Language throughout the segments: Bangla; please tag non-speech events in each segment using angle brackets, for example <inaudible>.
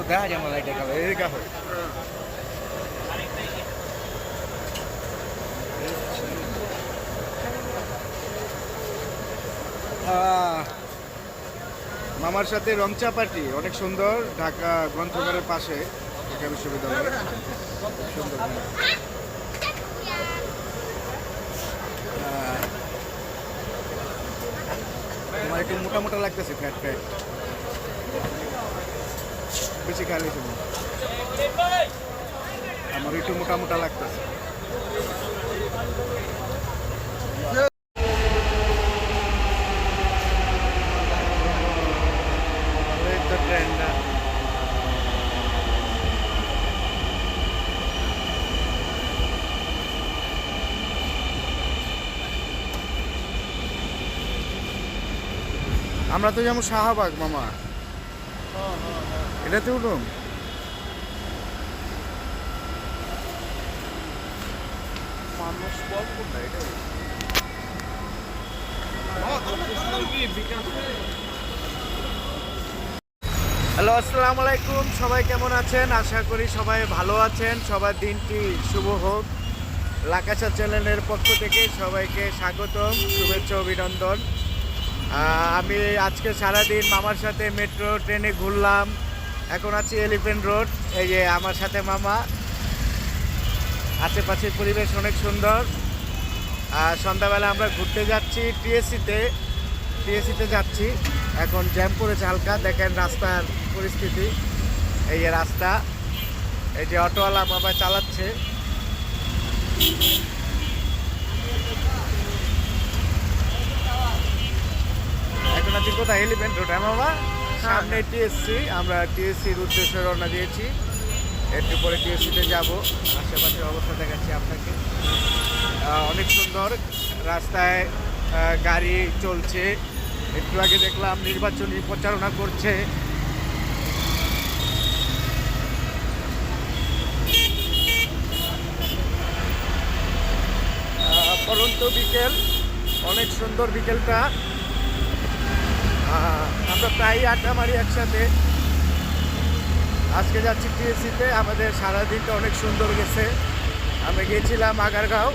তো দেখা যায় আমার লাইটের কালার এদিকে হয় মামার সাথে রংচা পার্টি অনেক সুন্দর ঢাকা গ্রন্থগারের পাশে ঢাকা বিশ্ববিদ্যালয়। সুন্দর তোমার একটু মোটা মোটা লাগতেছে ফ্যাট ফ্যাট। বেশি তুমি আমার একটু মোটা মোটা লাগতেছে আমরা তো যেমন শাহবাগ মামা। এটাতে উঠুন মানুষ বল কোনটা এটা হ্যালো আসসালামু আলাইকুম সবাই কেমন আছেন? আশা করি সবাই ভালো আছেন। সবার দিনটি শুভ হোক। লাকাশা চ্যানেলের পক্ষ থেকে সবাইকে স্বাগতম শুভেচ্ছা অভিনন্দন। আমি আজকে সারাদিন মামার সাথে মেট্রো ট্রেনে ঘুরলাম। এখন আছি এলিফেন্ট রোড এই যে আমার সাথে মামা। আশেপাশের পরিবেশ অনেক সুন্দর। আর সন্ধ্যাবেলা আমরা ঘুরতে যাচ্ছি টিএসসিতে টিএসসিতে যাচ্ছি। এখন জ্যাম করেছে হালকা, দেখেন রাস্তার পরিস্থিতি। এই যে রাস্তা, এই যে অটোওয়ালা বাবা চালাচ্ছে। এখন আছি কোথায়? এলিফেন্ট রোড হ্যাঁ বাবা সামনে টিএসসি আমরা টিএসসির উদ্দেশ্যে রওনা দিয়েছি। একটু পরে টিএসসিতে যাব। আশেপাশের অবস্থা দেখাচ্ছি আপনাকে। অনেক সুন্দর রাস্তায় গাড়ি চলছে। একটু আগে দেখলাম নির্বাচনী প্রচারণা করছে। পরন্ত বিকেল। অনেক সুন্দর বিকেলটা। আমরা প্রায়ই আড্ডা মারি একসাথে। আজকে যাচ্ছি টিএসসিতে, আমাদের সারাদিনটা অনেক সুন্দর গেছে। আমরা গিয়েছিলাম আগারগাঁও,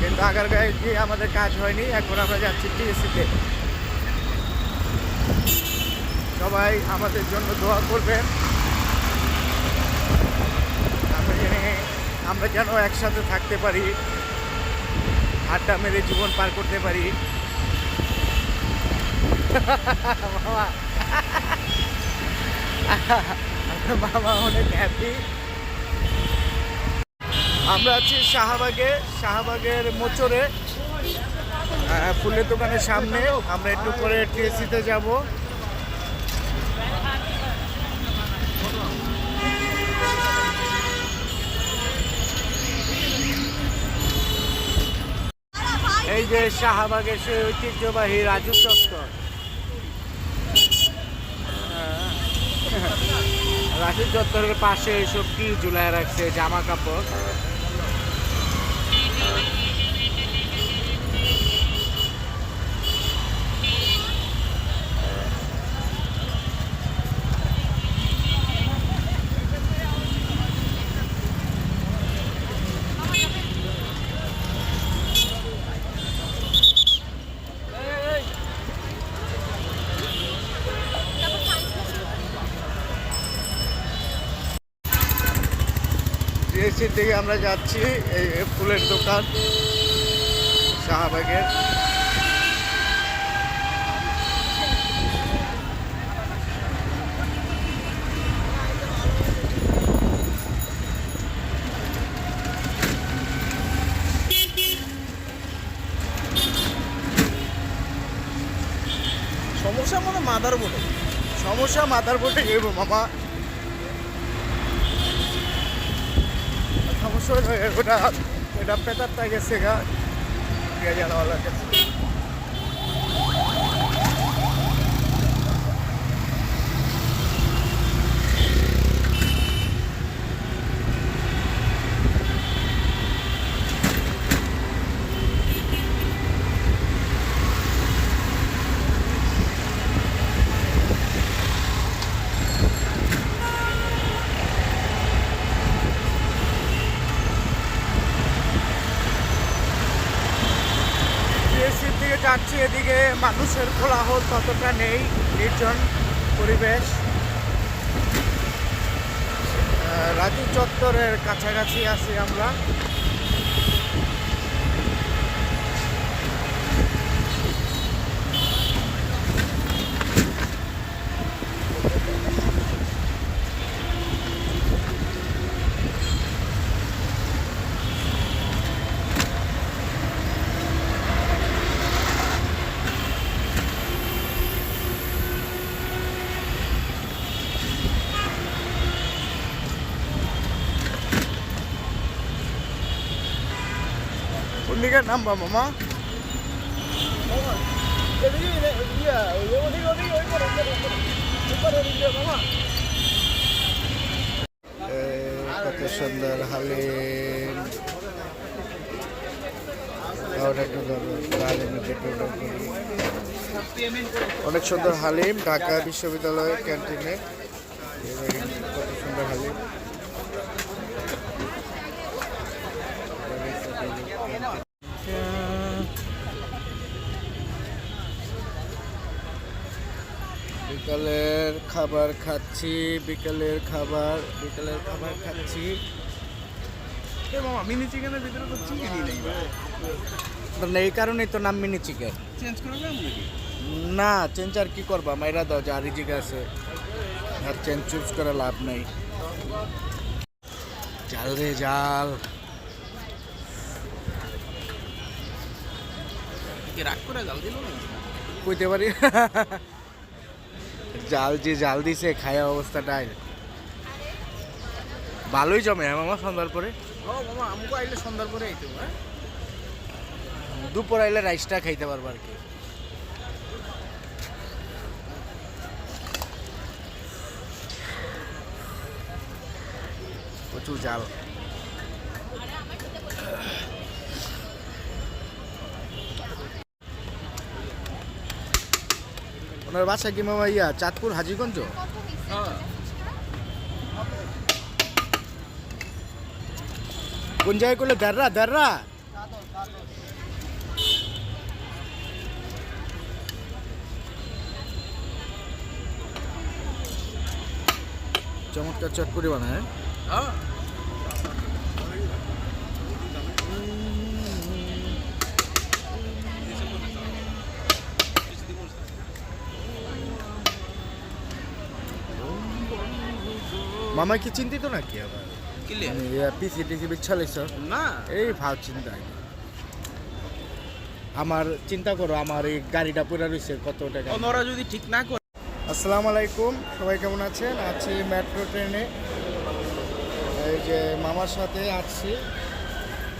কিন্তু আগারগাঁয়ে গিয়ে আমাদের কাজ হয়নি, এখন আমরা যাচ্ছি টিএসসিতে। সবাই আমাদের জন্য দোয়া করবেন। আমরা আমরা যেন একসাথে থাকতে পারি, আড্ডা মেরে জীবন পার করতে পারি। মামা অনেক হ্যাপি আমরা আছি শাহবাগে, শাহবাগের মোচরে ফুলের দোকানের সামনে। আমরা একটু পরে টিএসিতে যাব। এই যে শাহবাগের সেই ঐতিহ্যবাহী রাজু চত্বর। রাজু দত্তরের পাশে এইসব কি ঝুলায় রাখছে জামা কাপড়? জিএসসির দিকে আমরা যাচ্ছি এই ফুলের দোকান শাহবাগের। সমস্যা মানে মাদার বলে সমস্যা মাথার বোর্ডে গেব মামা সমস্যা হলো ওটা এটা পেতারটা গেছে গা পেঁয়াজাওয়ালার কাছে মানুষের কোলাহল ততটা নেই নির্জন পরিবেশ। রাজু চত্বরের কাছাকাছি আছি আমরা। দিকে নামবা মামা। কত সুন্দর হালিম। অনেক সুন্দর হালিম ঢাকা বিশ্ববিদ্যালয়ের ক্যান্টিনে। খাবার খাচ্ছি বিকালের খাবার বিকালের খাবার খাচ্ছি। মিনি চিকেনের ভিতরে তো চিকেনই নেই ভাই। মানে এই কারণেই তো নাম মিনি চিকেন চেঞ্জ করে দেন নাকি? না চেঞ্জ আর কি করবা? মাইরা দাও যা রিজিক আছে। আর চেঞ্জ চুজ করে লাভ নাই। জাল রে জাল। রাগ করে জাল দিল না কইতে পারি? <laughs> জাল যে জাল দিছে খায়া অবস্থাটাই ভালোই জমে হ্যাঁ মামা সন্ধ্যার পরে মামা আইলে সন্ধ্যার পরে আইতে হ্যাঁ? দুপুর আইলে রাইসটা খাইতে পারব আর কি। প্রচুর জাল। ওনার বাসা কি মামা ইয়া চাঁদপুর হাজিগঞ্জ হ্যাঁ কোন জায়গায় করলে দাররা দাররা চমৎকার চটপুরি বানায় হ্যাঁ মামা কি চিন্তিত নাকি আবার? পিসি টিসি বিচ্ছালিস না। এই ভাব চিন্তা। আমার চিন্তা করো আমার এই গাড়িটা পুরা রয়েছে কত টাকা? ওনারা যদি ঠিক না করে আসসালামু আলাইকুম সবাই কেমন আছেন? আছি মেট্রো ট্রেনে। এই যে মামার সাথে আছি।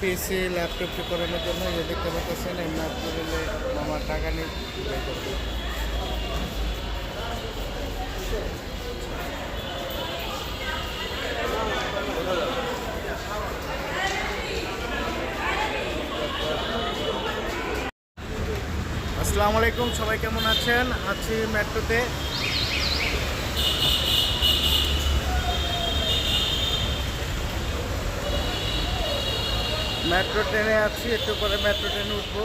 পিসি ল্যাপটপ ঠিক করানোর জন্য যে দেখতে পাচ্ছেন এই মেট্রো রেলে মামার টাকা নিয়ে আসসালামু আলাইকুম, সবাই কেমন আছেন? আছি মেট্রোতে। মেট্রো ট্রেনে আছি, একটু পরে মেট্রো ট্রেনে উঠবো।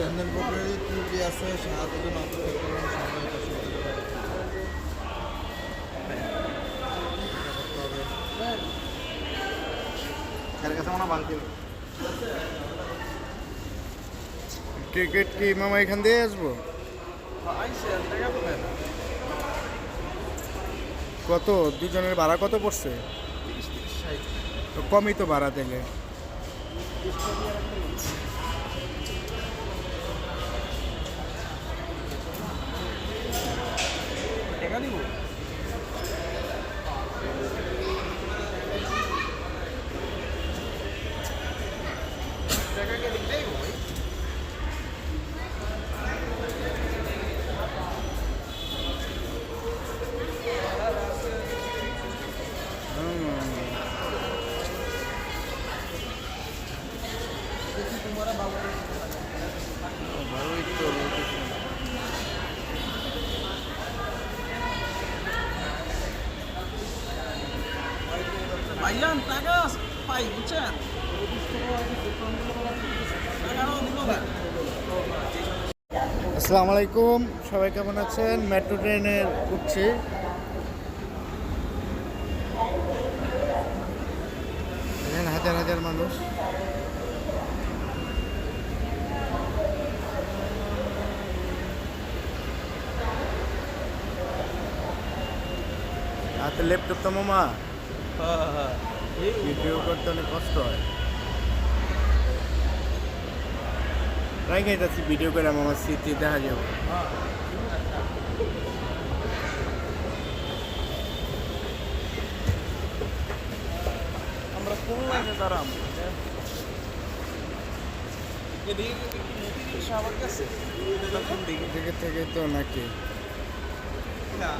রন্ধন প্রক্রিয়ায় ত্রুটি আছে সাহায্যের জন্য অপেক্ষা করুন সহায়তা ক্রিকেট কি মামা এখান দিয়ে আসব? কত? দুজনের ভাড়া কত পড়ছে? কমই তো ভাড়া দিলে। টাকা নিব টাকাকে দিতেই ভাইজান টাকা পাই বুঝছেন আসসালামু আলাইকুম। সবাই কেমন আছেন? মেট্রো ট্রেনের উঠছি। হাজার হাজার মানুষ। হাতে ল্যাপটপ তো মামা। ভিডিও করতে অনেক কষ্ট হয়। ট্রাই খাইতেছি ভিডিও করে আমার স্মৃতি দেখা যাবে। আমরা কোন লাইনে দাঁড়াম? এদিকে আমার কাছে? থেকে তো নাকি? না।